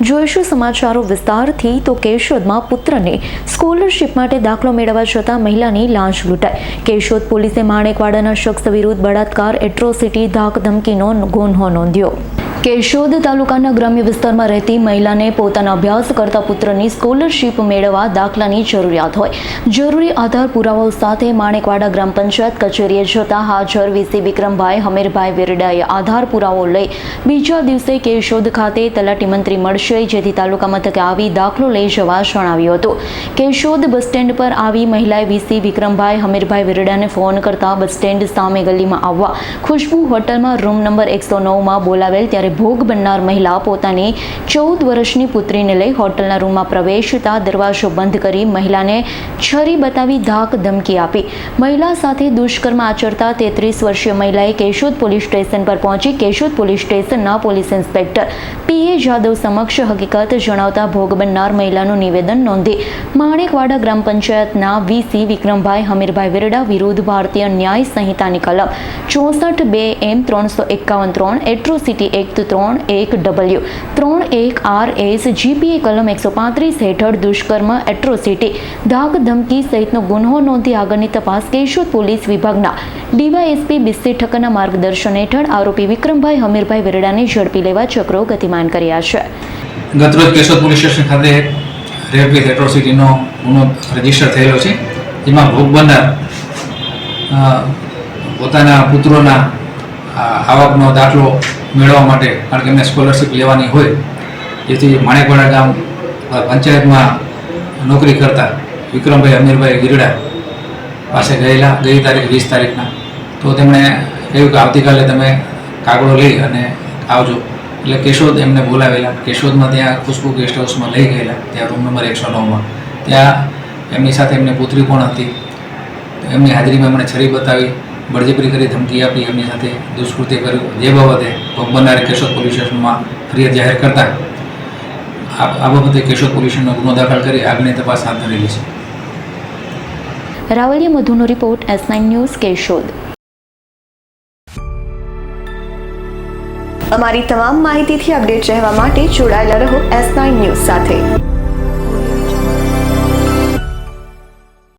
જોઈશું સમાચારો વિસ્તારથી. તો કેશોદમાં પુત્રને સ્કોલરશિપ માટે દાખલો મેળવવા જતાં મહિલાની લાંચ લૂંટાઈ. કેશોદ પોલીસે માણેકવાડાના શખ્સ વિરુદ્ધ બળાત્કાર, એટ્રોસિટી ધાક ધમકીનો ગુન્હો નોંધ્યો. કેશોદ તાલુકાના ગ્રામ્ય વિસ્તારમાં રહેતી મહિલાને પોતાના અભ્યાસ કરતા પુત્રની સ્કોલરશિપ મેળવવા દાખલાની જરૂરિયાત હોય. જરૂરી આધાર પુરાવાઓ સાથે માણેકવાડા ગ્રામ પંચાયત કચેરીએ જતા હાજર વીસી વિક્રમભાઈ, હમીરભાઈ વેરડાએ આધાર પુરાવો લઈ બીજા દિવસે કેશોદ ખાતે તલાટી મંત્રી મળશે, જેથી તાલુકા મથકે આવી દાખલો લઈ જવા જણાવ્યું હતું. કેશોદ બસ સ્ટેન્ડ પર આવી મહિલાએ વીસી વિક્રમભાઈ, હમીરભાઈ વેરડાને ફોન કરતા બસ સ્ટેન્ડ સામે ગલીમાં આવવા ખુશ્બુ હોટલમાં રૂમ નંબર એકસો નવમાં બોલાવેલ, ત્યારે ભોગ બનનાર મહિલા પોતાની ચૌદ વર્ષની પુત્રીને લઈ હોટલના રૂમમાં પ્રવેશતા દરવાજો બંધ કરી મહિલાને છરી બતાવી ધાક ધમકી આપી. મહિલા સાથે દુષ્કર્મ આચરતા તેત્રીસ વર્ષીય મહિલાએ કેશોદ પોલીસ સ્ટેશન પર પહોંચી કેશોદ પોલીસ સ્ટેશનના police inspector P. A. Jadav સમક્ષ હકીકત જણાવતા ભોગ બનનાર મહિલાનું નિવેદન નોંધી માણેકવાડા ગ્રામ પંચાયતના વીસી વિક્રમભાઈ, હમીરભાઈ વિરડા વિરુદ્ધ ભારતીય ન્યાય સંહિતાની કલમ ચોસઠ બે એમ ત્રણસો એકાવન ત્રણ, એટ્રોસિટી એક્ટ ત્રણ એક ડબલ્યુ ત્રણ એક આર એસ જીપીએ કલમ એકસો પાંત્રીસ હેઠળ દુષ્કર્મ એટ્રોસિટી ધાક ધમકી સહિતનો ગુન્હો નોંધી આગળની તપાસ કેશોદ પોલીસ વિભાગના ડીવાયએસપી બિસ્સી ઠક્કરના માર્ગદર્શન હેઠળ આરોપી વિક્રમભાઈ હમીરભાઈ વેરડાને ઝડપી લેવા ચક્રો ગતિમાન કર્યા છે. ગતરોજ કેશોદ પોલીસ સ્ટેશન ખાતે રેપ એટ્રોસિટીનો ગુનો રજિસ્ટર થયેલો છે. જેમાં ભોગ બનનાર પોતાના પુત્રોના આવકનો દાખલો મેળવવા માટે કારણ કે એમને સ્કોલરશિપ લેવાની હોય, જેથી માણેકવાડા ગામ પંચાયતમાં નોકરી કરતા વિક્રમભાઈ અમીરભાઈ ગીરડા પાસે ગયેલા, ગઈ તારીખ વીસ તારીખના. તો તેમણે કહ્યું કે આવતીકાલે તમે કાગળો લઈ અને આવજો. એટલે કેશોદ એમને બોલાવેલા. કેશોદમાં ત્યાં ખુશ્બુ ગેસ્ટ હાઉસમાં લઈ ગયેલા. ત્યાં રૂમ નંબર એકસો નવમાં. ત્યાં એમની સાથે એમની પુત્રી પણ હતી. એમની હાજરીમાં એમણે છરી બતાવી. બળજબરી કરી ધમકી આપી એમની સાથે દુષ્કૃત્ય કર્યું. જે બાબતે ભોગ કેશોદ પોલીસ સ્ટેશનમાં ફરિયાદ જાહેર કરતા આ બાબતે કેશોદ પોલીસ સ્ટેશનનો ગુનો દાખલ કરી આગળની તપાસ હાથ ધરેલી છે. Ravaliya મધુનો report S nine news Keshod. અમારી તમામ માહિતીથી અપડેટ રહેવા માટે જોડાયેલા રહો એસ નાઇન ન્યૂઝ સાથે.